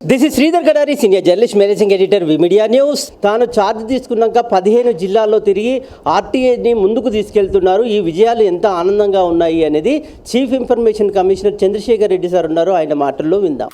This is Sridhar Gadari senior journalist managing editor media news తాను charge తీసుకున్నాక పదిహేను జిల్లాల్లో తిరిగి ఆర్టీఐని ముందుకు తీసుకెళ్తున్నారు. ఈ విజయాలు ఎంత ఆనందంగా ఉన్నాయి అనేది chief information commissioner Chandrashekar Reddy sir ఉన్నారు. ఆయన మాటల్లో విందాం.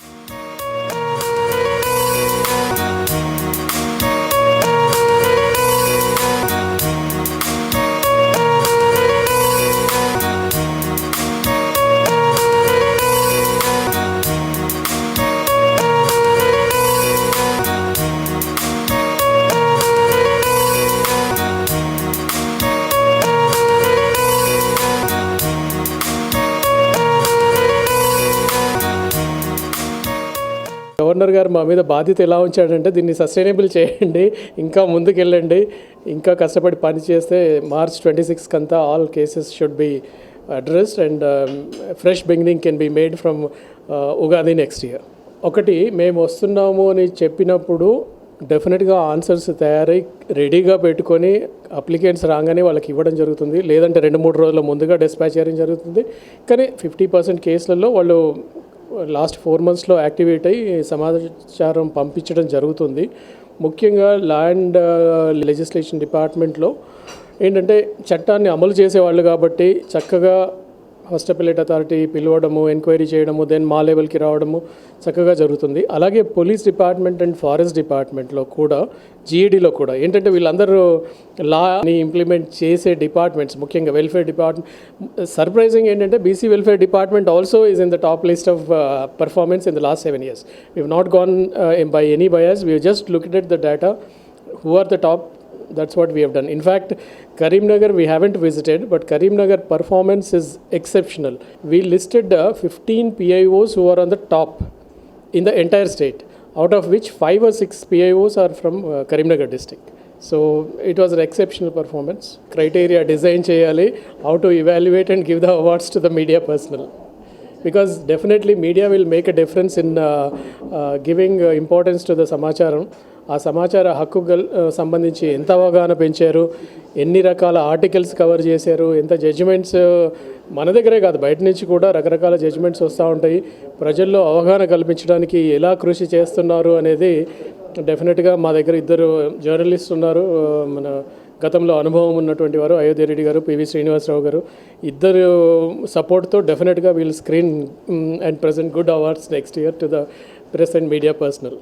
గవర్నర్ గారు మా మీద బాధ్యత ఎలా ఉంచాడంటే దీన్ని సస్టైనబుల్ చేయండి ఇంకా ముందుకెళ్ళండి ఇంకా కష్టపడి పని చేస్తే మార్చ్ ట్వంటీ సిక్స్కి అంతా all cases should be addressed and um, fresh beginning can be made from uh, Ugadi next year. ఒకటి మేము వస్తున్నాము అని చెప్పినప్పుడు డెఫినెట్గా ఆన్సర్స్ తయారై రెడీగా పెట్టుకొని అప్లికెంట్స్ రాగానే వాళ్ళకి ఇవ్వడం జరుగుతుంది. లేదంటే రెండు మూడు రోజుల ముందుగా డిస్పాచ్ చేయడం జరుగుతుంది. కానీ ఫిఫ్టీ పర్సెంట్ కేసులలో వాళ్ళు లాస్ట్ ఫోర్ మంత్స్లో యాక్టివేట్ అయ్యి సమాచారం పంపించడం జరుగుతుంది. ముఖ్యంగా ల్యాండ్ లెజిస్లేషన్ డిపార్ట్మెంట్లో ఏంటంటే చట్టాన్ని అమలు చేసేవాళ్ళు కాబట్టి చక్కగా ఫస్ట్ అపిలేట్ అథారిటీ పిలవడము ఎంక్వైరీ చేయడము దెన్ మా లెవెల్కి రావడము చక్కగా జరుగుతుంది. అలాగే పోలీస్ డిపార్ట్మెంట్ అండ్ ఫారెస్ట్ డిపార్ట్మెంట్లో కూడా జీఈడీలో కూడా ఏంటంటే వీళ్ళందరూ లాని ఇంప్లిమెంట్ చేసే డిపార్ట్మెంట్స్ ముఖ్యంగా వెల్ఫేర్ డిపార్ట్మెంట్ సర్ప్రైజింగ్ ఏంటంటే BC welfare department also is in the top list of performance in the last seven years we not gone by any biases we just look at the data who are the top that's what we have done. In fact, Karimnagar we haven't visited, but Karimnagar performance is exceptional. We listed uh, 15 PIOs who are on the top in the entire state, out of which five or six PIOs are from uh, Karimnagar district. So it was an exceptional performance. Criteria design cheyali, how to evaluate and give the awards to the media personnel because definitely media will make a difference in uh, uh, giving uh, importance to the samacharam ఆ సమాచార హక్కు సంబంధించి ఎంత అవగాహన పెంచారు ఎన్ని రకాల articles cover చేశారు ఎంత జడ్జిమెంట్స్ మన దగ్గరే కాదు బయట నుంచి కూడా రకరకాల జడ్జిమెంట్స్ వస్తూ ఉంటాయి. ప్రజల్లో అవగాహన కల్పించడానికి ఎలా కృషి చేస్తున్నారు అనేది డెఫినెట్గా మా దగ్గర ఇద్దరు జర్నలిస్ట్ ఉన్నారు. మన గతంలో అనుభవం ఉన్నటువంటి వారు అయోధ్య రెడ్డి గారు పివి శ్రీనివాసరావు గారు. ఇద్దరు సపోర్ట్తో డెఫినెట్గా we'll screen and present good awards next year to the press and media personal